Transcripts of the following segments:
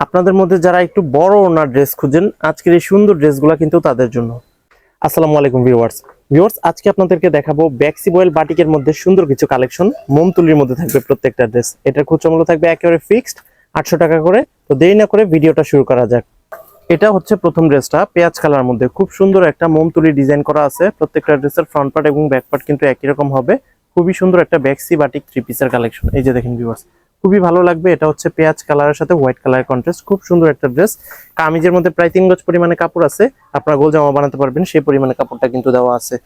আপনাদের মধ্যে যারা একটু বড় ওনার ড্রেস খুঁজেন, আজকের এই সুন্দর ড্রেসগুলো কিন্তু তাদের জন্য। আসসালামু আলাইকুম ভিউয়ার্স ভিউয়ার্স আজকে আপনাদেরকে দেখাবো ব্যাক্সি বয়েল বাটিকের মধ্যে সুন্দর কিছু কালেকশন মোম তুলির মধ্যে থাকবে প্রত্যেকটা ড্রেস এটার খুচরা মূল্য থাকবে একেবারে ফিক্সড আটশো টাকা করে। তো দেরি না করে ভিডিওটা শুরু করা যাক। এটা হচ্ছে প্রথম ড্রেসটা পেঁয়াজ কালার মধ্যে। খুব সুন্দর একটা মোম তুলি ডিজাইন করা আছে। প্রত্যেকটা ড্রেসের ফ্রন্ট পার্ট এবং ব্যাক পার্ট কিন্তু একই রকম হবে। খুবই সুন্দর একটা ব্যাক্সি বাটিক থ্রি পিসের কালেকশন এই যে দেখেন ভিউয়ার্স খুবই ভালো লাগবে। এটা হচ্ছে পেঁয়াজ কালারের সাথে হোয়াইট কালারের কন্ট্রাস্ট খুব সুন্দর একটা ড্রেস কামিজের মধ্যে প্রায় তিন গজ পরিমাণে কাপড় আছে। আপনারা গোল জামা বানাতে পারবেন, সেই পরিমাণে কাপড়টা কিন্তু দেওয়া আছে।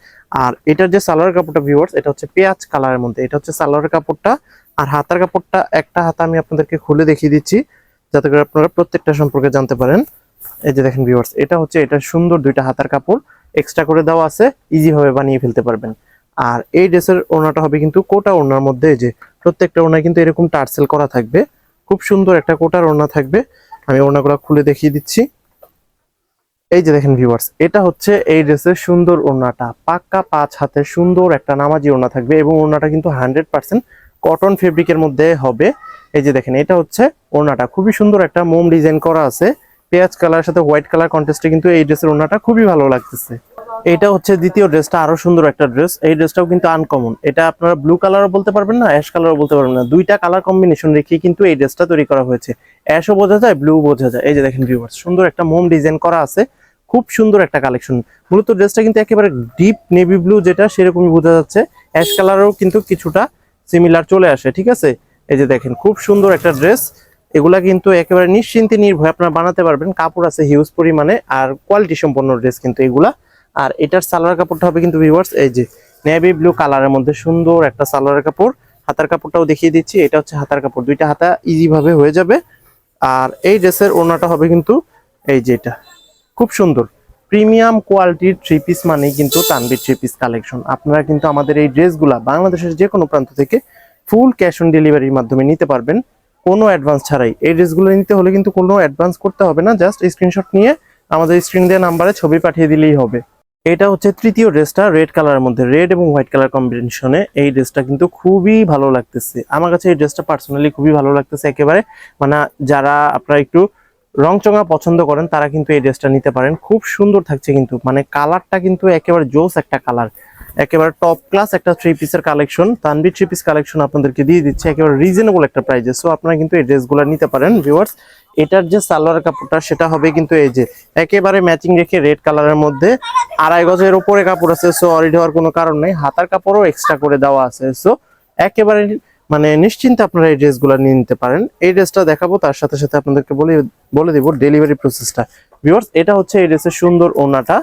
আর এটার যে সালোয়ার কাপড়টা ভিউয়ার্স এটা হচ্ছে পেঁয়াজ কালারের মধ্যে। এটা হচ্ছে সালোয়ার কাপড়টা আর হাতার কাপড়টা একটা হাতা আমি আপনাদেরকে খুলে দেখিয়ে দিচ্ছি, যাতে করে আপনারা প্রত্যেকটা সম্পর্কে জানতে পারেন। এই যে দেখেন ভিউয়ার্স এটা হচ্ছে, এটা সুন্দর দুইটা হাতার কাপড়। এক্সট্রা করে দেওয়া আছে ইজি ভাবে বানিয়ে ফেলতে পারবেন। আর এই ড্রেসের ওড়নাটা হবে কিন্তু কোটা ওড়নার মধ্যে যে প্রত্যেকটা ওড়নায় কিন্তু এরকম টার্সেল করা থাকবে। খুব সুন্দর একটা কোটার ওড়না থাকবে। আমি ওড়নাগুলো খুলে দেখিয়ে দিচ্ছি। এই যে দেখেন ভিউয়ার্স এটা হচ্ছে এই ড্রেসের সুন্দর ওড়নাটা। পাক্কা পাঁচ হাতের সুন্দর একটা নামাজি ওড়না থাকবে এবং ওড়নাটা কিন্তু হান্ড্রেড পার্সেন্ট কটন ফেব্রিকের মধ্যে হবে। এই যে দেখেন, এটা হচ্ছে ওড়নাটা। খুবই সুন্দর একটা মোম ডিজাইন করা আছে। পেঁয়াজ কালার সাথে হোয়াইট কালার কন্টেস্টে কিন্তু এই ড্রেসের ওড়নাটা খুবই ভালো লাগতেছে। এটা হচ্ছে দ্বিতীয় ড্রেসটা, আরও সুন্দর একটা ড্রেস। এই ড্রেসটাও কিন্তু আনকমন এটা আপনারা ব্লু কালারও বলতে পারবেন না অ্যাশ কালারও বলতে পারবেন না। দুইটা কালার কম্বিনেশন রেখে কিন্তু এই ড্রেসটা তৈরি করা হয়েছে। অ্যাশও বোঝা যায় ব্লু বোঝা যায়। এই যে দেখেন ভিউয়ার্স সুন্দর একটা মোম ডিজাইন করা আছে। খুব সুন্দর একটা কালেকশন মূলত ড্রেসটা কিন্তু একেবারে ডিপ নেভি ব্লু যেটা, সেরকমই বোঝা যাচ্ছে। অ্যাশ কালারও কিন্তু কিছুটা সিমিলার চলে আসে, ঠিক আছে? এই যে দেখেন, খুব সুন্দর একটা ড্রেস। এগুলা কিন্তু একেবারে নিশ্চিন্তে নির্ভয় আপনারা বানাতে পারবেন। কাপড় আছে হিউজ পরিমাণে, আর কোয়ালিটি সম্পন্ন ড্রেস কিন্তু এগুলা। আর এটার সালোয়ার কাপড়টা হবে কিন্তু ভিউয়ার্স এই যে নেভি ব্লু কালারের মধ্যে সুন্দর একটা সালোয়ার কাপড়। হাতার কাপড়টাও দেখিয়ে দিচ্ছি, এটা হচ্ছে হাতার কাপড়। দুইটা হাতা ইজি ভাবে হয়ে যাবে। আর এই ড্রেসের ওড়নাটা হবে কিন্তু এই যে এটা। খুব সুন্দর। প্রিমিয়াম কোয়ালিটির থ্রি পিস মানেই কিন্তু তানবির থ্রি পিস কালেকশন আপনারা কিন্তু আমাদের এই ড্রেসগুলা বাংলাদেশের যে কোনো প্রান্ত থেকে ফুল ক্যাশ অন ডেলিভারির মাধ্যমে নিতে পারবেন। কোনো অ্যাডভান্স ছাড়াই। এই ড্রেসগুলো নিতে হলে কিন্তু কোনো অ্যাডভান্স করতে হবে না। জাস্ট স্ক্রিনশট নিয়ে আমাদের স্ক্রিন দেওয়া নাম্বারে ছবি পাঠিয়ে দিলেই হবে। এটা হচ্ছে তৃতীয় ড্রেসটা, রেড কালারের মধ্যে, রেড এবং হোয়াইট কালার কম্বিনেশনে। এই ড্রেসটা কিন্তু খুবই ভালো লাগতেছে। আমার কাছে এই ড্রেসটা পার্সোনালি খুবই ভালো লাগতেছে একেবারে। মানে যারা আপনারা একটু রংচঙা পছন্দ করেন, তারা কিন্তু এই ড্রেসটা নিতে পারেন। খুব সুন্দর থাকছে কিন্তু। মানে কালারটা কিন্তু একেবারে জোস একটা কালার। একেবারে টপ ক্লাস একটা থ্রি পিসের collection Tanvi three piece collection আপনাদেরকে দিয়ে দিচ্ছে, একেবারে রিজনেবল একটা প্রাইজে সো আপনারা কিন্তু এই ড্রেসগুলো নিতে পারেন ভিউয়ার্স এটার যে সালোয়ার কাপড়টা, সেটা হবে কিন্তু এই যে একেবারে ম্যাচিং রেখে রেড কালারের মধ্যে। আড়াই গজের উপরে কাপড় আছে সো অরিড হওয়ার কোনো কারণ নেই। হাতার কাপড়ও এক্সট্রা করে দেওয়া আছে সো একেবারে মানে নিশ্চিন্তে আপনারা এই ড্রেসগুলো নিয়ে নিতে পারেন। এই ড্রেসটা দেখাবো, তার সাথে সাথে আপনাদেরকে বলে বলে দিব ডেলিভারি প্রসেসটা ভিউয়ার্স এটা হচ্ছে এই ড্রেসের সুন্দর ওনাটা।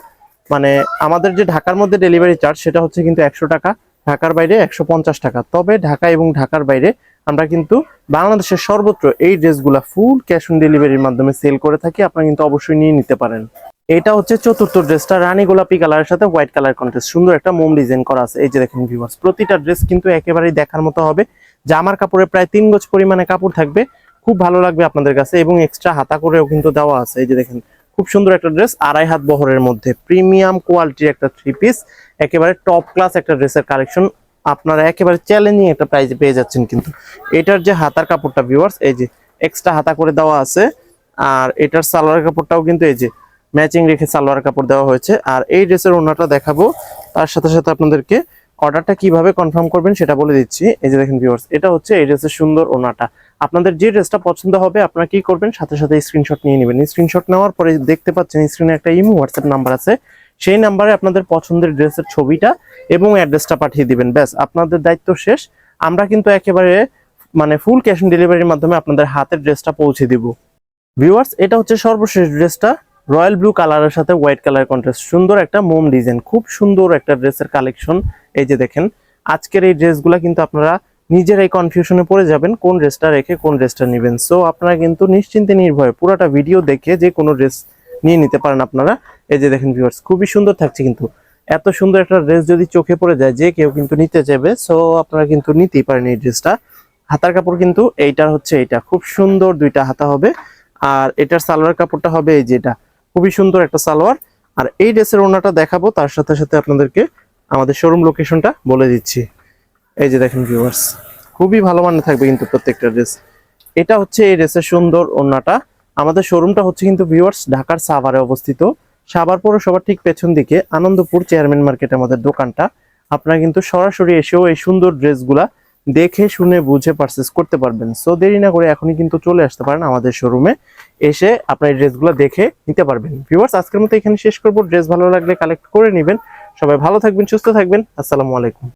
মানে আমাদের যে ঢাকার মধ্যে ডেলিভারি চার্জ সেটা হচ্ছে কিন্তু একশো টাকা, ঢাকার বাইরে একশো পঞ্চাশ টাকা। তবে ঢাকা এবং ঢাকার বাইরে আমরা কিন্তু বাংলাদেশের সর্বত্র এই ড্রেসগুলা ফুল ক্যাশ অন ডেলিভারির মাধ্যমে সেল করে থাকি, আপনারা কিন্তু অবশ্যই নিয়ে নিতে পারেন। এটা হচ্ছে চতুর্থ ড্রেসটা রানী গোলাপি কালারের সাথে হোয়াইট কালার কন্ট্রাস্ট সুন্দর একটা মোম ডিজাইন করা আছে। এই যে দেখেন ভিউয়ার্স প্রতিটা ড্রেস কিন্তু একেবারেই দেখার মতো হবে। জামার কাপড়ে প্রায় তিন গজ পরিমাণে কাপড় থাকবে। খুব ভালো লাগবে আপনাদের কাছে এবং এক্সট্রা হাতা করেও কিন্তু দেওয়া আছে। এই যে দেখেন খুব সুন্দর একটা ড্রেস, আড়াই হাত বহরের মধ্যে। প্রিমিয়াম কোয়ালিটির একটা থ্রি পিস একেবারে টপ ক্লাস একটা ড্রেসের কালেকশন আপনারা একেবারে চ্যালেঞ্জিং একটা প্রাইজে পেয়ে যাচ্ছেন কিন্তু। এটার যে হাতার কাপড়টা ভিউয়ার্স এই যে এক্সট্রা হাতা করে দেওয়া আছে, আর এটার সালোয়ার কাপড়টাও কিন্তু এই যে ম্যাচিং রেখে সালোয়ার কাপড় দেওয়া হয়েছে। আর এই ড্রেসের ওনাটা দেখাবো, তার সাথে সাথে আপনাদেরকে অর্ডারটা কীভাবে কনফার্ম করবেন সেটা বলে দিচ্ছি। এই যে দেখেন ভিউয়ার্স এটা হচ্ছে এই ড্রেসের সুন্দর ওনাটা। আপনাদের যে ড্রেসটা পছন্দ হবে, আপনারা কি করবেন, সাথে সাথে স্ক্রিনশট নিয়ে নেবেন। স্ক্রিনশট নেওয়ার পরে দেখতে পাচ্ছেন স্ক্রিনে একটা ইমো হোয়াটসঅ্যাপ নাম্বার আছে। সেই নাম্বারে আপনাদের পছন্দের ড্রেসের ছবিটা এবং অ্যাড্রেসটা পাঠিয়ে দিবেন। ব্যাস, আপনাদের দায়িত্ব শেষ। আমরা কিন্তু একেবারে মানে ফুল ক্যাশ অন ডেলিভারির মাধ্যমে আপনাদের হাতের ড্রেসটা পৌঁছে দিব। ভিউয়ার্স এটা হচ্ছে সর্বশেষ ড্রেসটা। রয়্যাল ব্লু কালারের সাথে হোয়াইট কালার কন্ট্রাস্ট। সুন্দর একটা মোম ডিজাইন, খুব সুন্দর একটা ড্রেসের কালেকশন। এই যে দেখেন, আজকের এই ড্রেসগুলা কিন্তু আপনারা নিজেরাই কনফিউশনে পড়ে যাবেন, কোন ড্রেসটা রেখে কোন ড্রেসটা নেবেন। সো আপনারা কিন্তু নিশ্চিন্তে নির্ভয়ে পুরোটা ভিডিও দেখে যে কোনো ড্রেস নিয়ে নিতে পারেন আপনারা। এই যে দেখেন ভিউয়ার্স খুবই সুন্দর থাকছে কিন্তু। এত সুন্দর একটা ড্রেস যদি চোখে পড়ে যায়, যে কেউ কিন্তু নিতে চাইবে সো আপনারা কিন্তু নিতেই পারেন এই ড্রেসটা। হাতার কাপড় কিন্তু এইটার হচ্ছে এইটা। খুব সুন্দর দুইটা হাতা হবে। আর এটার সালোয়ার কাপড়টা হবে এই যেটা খুবই সুন্দর একটা সালোয়ার। আর এই ড্রেসের ওনাটা দেখাবো, তার সাথে সাথে আপনাদেরকে আমাদের শোরুম লোকেশনটা বলে দিচ্ছি। এই যে দেখেন ভিউয়ার্স খুবই ভালো মানের থাকবে কিন্তু প্রত্যেকটা ড্রেস এটা হচ্ছে এই ড্রেসের সুন্দর ওনাটা। আমাদের শোরুমটা হচ্ছে কিন্তু ভিউয়ার্স ঢাকার সাভারে অবস্থিত। সাভার পরে সবার ঠিক পেছন দিকে আনন্দপুর চেয়ারম্যান মার্কেট আমাদের দোকানটা। আপনারা কিন্তু সরাসরি এসেও এই সুন্দর ড্রেসগুলা দেখে, শুনে, বুঝে পারচেস করতে পারবেন। সো দেরি না করে এখনই কিন্তু চলে আসতে পারেন আমাদের শোরুমে এসে আপনার ড্রেস ড্রেসগুলো দেখে নিতে পারবেন। ভিউয়ার্স আজকের মতো এখানে শেষ করব। ড্রেস ভালো লাগলে কালেক্ট করে নেবেন। সবাই ভালো থাকবেন, সুস্থ থাকবেন। আসসালামু আলাইকুম।